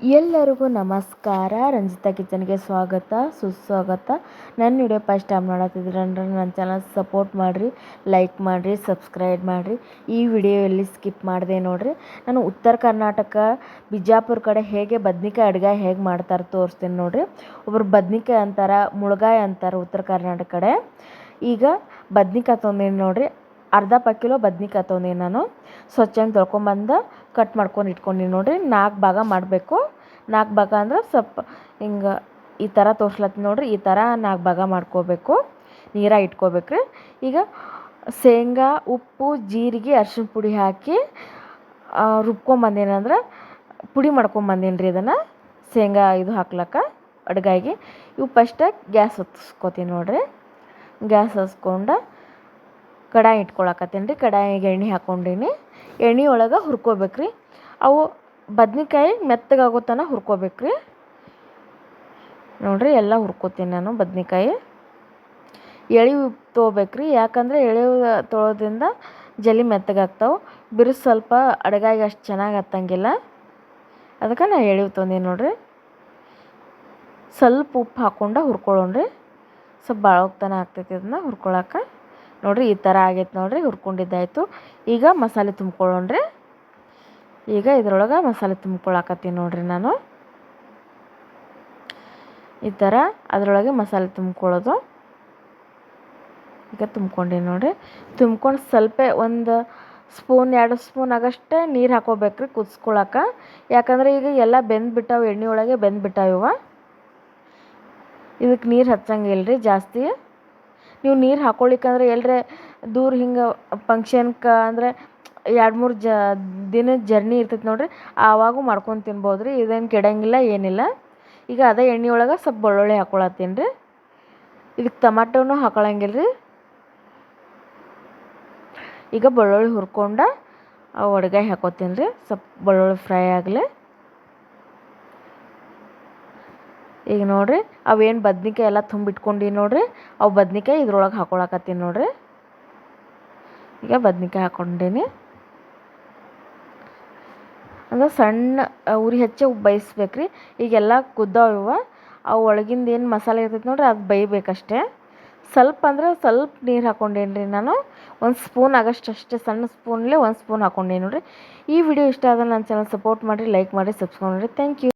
ಎಲ್ಲರಿಗೂ ನಮಸ್ಕಾರ. ರಂಜಿತಾ ಕಿಚನ್ಗೆ ಸ್ವಾಗತ, ಸುಸ್ವಾಗತ. ನನ್ನ ವಿಡಿಯೋ ಫಸ್ಟ್ ಟೈಮ್ ನೋಡತ್ತಿದ್ರೆ ಅಂದ್ರೆ ನನ್ನ ಚಾನಲ್ ಸಪೋರ್ಟ್ ಮಾಡಿರಿ, ಲೈಕ್ ಮಾಡಿರಿ, ಸಬ್ಸ್ಕ್ರೈಬ್ ಮಾಡಿರಿ. ಈ ವಿಡಿಯೋ ಎಲ್ಲಿ ಸ್ಕಿಪ್ ಮಾಡಿದೆ ನೋಡಿರಿ. ನಾನು ಉತ್ತರ ಕರ್ನಾಟಕ, ಬಿಜಾಪುರ ಕಡೆ ಹೇಗೆ ಬದ್ನಿಕಾಯಿ ಅಡುಗೆ ಹೇಗೆ ಮಾಡ್ತಾರೆ ತೋರಿಸ್ತೀನಿ ನೋಡಿರಿ. ಒಬ್ಬರು ಬದ್ನಿಕಾಯಿ ಅಂತಾರೆ, ಮುಳುಗಾಯಿ ಅಂತಾರೆ ಉತ್ತರ ಕರ್ನಾಟಕ ಕಡೆ. ಈಗ ಬದ್ನಿಕಾಯಿ ತೊಂದೇನು ನೋಡಿರಿ. ಅರ್ಧ ಪ ಕಿಲೋ ಬದ್ನಿಕಾಯಿ ತೊಗೊಂಡೀನಿ ನಾನು. ಸ್ವಚ್ಛಂಗೆ ತೊಳ್ಕೊಂಬಂದು ಕಟ್ ಮಾಡ್ಕೊಂಡು ಇಟ್ಕೊಂಡೀನಿ ನೋಡಿರಿ. ನಾಲ್ಕು ಭಾಗ ಮಾಡಬೇಕು. ನಾಲ್ಕು ಭಾಗ ಅಂದ್ರೆ ಸ್ವಲ್ಪ ಹಿಂಗೆ ಈ ಥರ ತೋರ್ಸ್ಲತ್ತೀನಿ ನೋಡಿರಿ. ಈ ಥರ ನಾಲ್ಕು ಭಾಗ ಮಾಡ್ಕೋಬೇಕು. ನೀರಾಗಿ ಇಟ್ಕೋಬೇಕ್ರಿ. ಈಗ ಶೇಂಗಾ, ಉಪ್ಪು, ಜೀರಿಗೆ, ಅರ್ಶಿಣ ಪುಡಿ ಹಾಕಿ ರುಬ್ಕೊಂಬಂದೇನಂದ್ರೆ ಪುಡಿ ಮಾಡ್ಕೊಂಬಂದೇನಿ ರೀ ಇದನ್ನು. ಶೇಂಗಾ ಇದು ಹಾಕ್ಲಕ್ಕ ಅಡ್ಗಾಯಿಗೆ. ಇವು ಫಸ್ಟಾಗಿ ಗ್ಯಾಸ್ ಹೊತ್ತಿಸ್ಕೊತೀನಿ ನೋಡಿರಿ. ಗ್ಯಾಸ್ ಹಚ್ಕೊಂಡು ಕಡಾಯಿ ಇಟ್ಕೊಳಕತ್ತೀನಿ ರೀ, ಕಡಾಯಿಗೆ ಎಣ್ಣೆ ಹಾಕ್ಕೊಂಡೀನಿ. ಎಣ್ಣೆ ಒಳಗೆ ಹುರ್ಕೋಬೇಕ್ರಿ. ಅವು ಬದ್ನೆಕಾಯಿ ಮೆತ್ತಗಾಗೋ ತನಕ ಹುರ್ಕೋಬೇಕು ರೀ ನೋಡಿರಿ ಎಲ್ಲ ಹುರ್ಕೋತೀನಿ ನಾನು ಬದ್ನೆಕಾಯಿ. ಎಳೆ ತೊಗೋಬೇಕು ರೀ ಯಾಕಂದರೆ ಎಳೆ ತೊಳೋದ್ರಿಂದ ಜಲ್ಲಿ ಮೆತ್ತಗಾಗ್ತಾವೆ. ಬಿರುಸು ಸ್ವಲ್ಪ ಅಡುಗೆಗೆ ಅಷ್ಟು ಚೆನ್ನಾಗಿ ಹತ್ತಂಗಿಲ್ಲ. ಅದಕ್ಕೆ ನಾ ಎಳೆ ತೊಂದೀನಿ ನೋಡಿರಿ. ಸ್ವಲ್ಪ ಉಪ್ಪು ಹಾಕ್ಕೊಂಡು ಹುರ್ಕೊಳ್ಳೋಣ್ರಿ ಸ್ವಲ್ಪ ಭಾಳ ಹೋಗ್ತಾನೆ ಆಗ್ತೈತಿ ಅದನ್ನ ಹುರ್ಕೊಳಕ್ಕೆ ನೋಡಿರಿ, ಈ ಥರ ಆಗೈತೆ ನೋಡಿರಿ, ಹುರ್ಕೊಂಡಿದ್ದಾಯಿತು. ಈಗ ಮಸಾಲೆ ತುಂಬ್ಕೊಳ್ಳೋಣ್ರಿ. ಈಗ ಇದ್ರೊಳಗೆ ಮಸಾಲೆ ತುಂಬ್ಕೊಳಕತ್ತೀನಿ ನೋಡಿರಿ ನಾನು. ಈ ಥರ ಅದರೊಳಗೆ ಮಸಾಲೆ ತುಂಬ್ಕೊಳ್ಳೋದು. ಈಗ ತುಂಬ್ಕೊಂಡೀನಿ ನೋಡಿರಿ. ತುಂಬ್ಕೊಂಡು ಸ್ವಲ್ಪ ಒಂದು ಸ್ಪೂನ್, ಎರಡು ಸ್ಪೂನ್ ಆಗಷ್ಟೇ ನೀರು ಹಾಕೋಬೇಕ್ರಿ ಕುದಿಸ್ಕೊಳಕ್ಕೆ ಯಾಕಂದರೆ ಈಗ ಎಲ್ಲ ಬೆಂದ್ಬಿಟ್ಟಾವೆ ಎಣ್ಣೆ ಒಳಗೆ ಬೆಂದ್ಬಿಟ್ಟಾವೆ ಇವ. ಇದಕ್ಕೆ ನೀರು ಹಚ್ಚಂಗಿಲ್ಲ ರೀ ಜಾಸ್ತಿ. ನೀವು ನೀರು ಹಾಕ್ಕೊಳಿಕ್ಕಂದ್ರೆ ಎಲ್ಲರೇ ದೂರ ಹಿಂಗೆ ಪಂಕ್ಷನ್ಗೆ ಅಂದರೆ ಎರಡು ಮೂರು ಜ ದಿನದ ಜರ್ನಿ ಇರ್ತೈತೆ ನೋಡಿರಿ, ಆವಾಗೂ ಮಾಡ್ಕೊಂಡು ತಿನ್ಬೋದು ರೀ ಇದೇನು ಕೆಡಂಗಿಲ್ಲ, ಏನಿಲ್ಲ. ಈಗ ಅದೇ ಎಣ್ಣೆ ಒಳಗೆ ಸ್ವಲ್ಪ ಬೆಳ್ಳುಳ್ಳಿ ಹಾಕೊಳತ್ತೀನಿ ರೀ ಇದಕ್ಕೆ ಟಮಾಟೋನು ಹಾಕೊಳ್ಳಂಗಿಲ್ಲ ರೀ ಈಗ ಬೆಳ್ಳುಳ್ಳಿ ಹುರ್ಕೊಂಡು ಒಡ್ಗಾಯಿ ಹಾಕೋತೀನಿ ರೀ ಸ್ವಲ್ಪ ಬೆಳ್ಳುಳ್ಳಿ ಫ್ರೈ ಆಗಲಿ. ಈಗ ನೋಡಿರಿ ಅವೇನು ಬದ್ನಿಕಾಯಿ ಎಲ್ಲ ತುಂಬಿಟ್ಕೊಂಡಿ ನೋಡಿರಿ, ಅವು ಬದ್ನಿಕಾಯಿ ಇದ್ರೊಳಗೆ ಹಾಕೊಳಕತ್ತೀನಿ ನೋಡಿರಿ. ಈಗ ಬದ್ನಿಕಾಯಿ ಹಾಕ್ಕೊಂಡೀನಿ ಅಂದ್ರೆ ಸಣ್ಣ ಉರಿ ಹಚ್ಚಿ ಬೇಯಿಸ್ಬೇಕು ರೀ ಈಗೆಲ್ಲ ಕುದ್ದಾವ ಅವು ಒಳಗಿಂದ ಏನು ಮಸಾಲೆ ಇರ್ತೈತೆ ನೋಡ್ರಿ, ಅದು ಬೇಯಬೇಕಷ್ಟೇ ಸ್ವಲ್ಪ ಅಂದ್ರೆ ಸ್ವಲ್ಪ ನೀರು ಹಾಕ್ಕೊಂಡೇನಿ ರೀ ನಾನು. ಒಂದು ಸ್ಪೂನ್ ಆಗಷ್ಟು ಅಷ್ಟೇ, ಸಣ್ಣ ಸ್ಪೂನ್ಲೇ ಒಂದು ಸ್ಪೂನ್ ಹಾಕ್ಕೊಂಡೇನಿ ನೋಡಿರಿ. ಈ ವಿಡಿಯೋ ಇಷ್ಟ ಆದ್ರೆ ನನ್ನ ಚಾನಲ್ ಸಪೋರ್ಟ್ ಮಾಡಿರಿ ಲೈಕ್ ಮಾಡಿ ಸಬ್ಸ್ಕ್ರೈಬ್ ಮಾಡಿರಿ. Thank you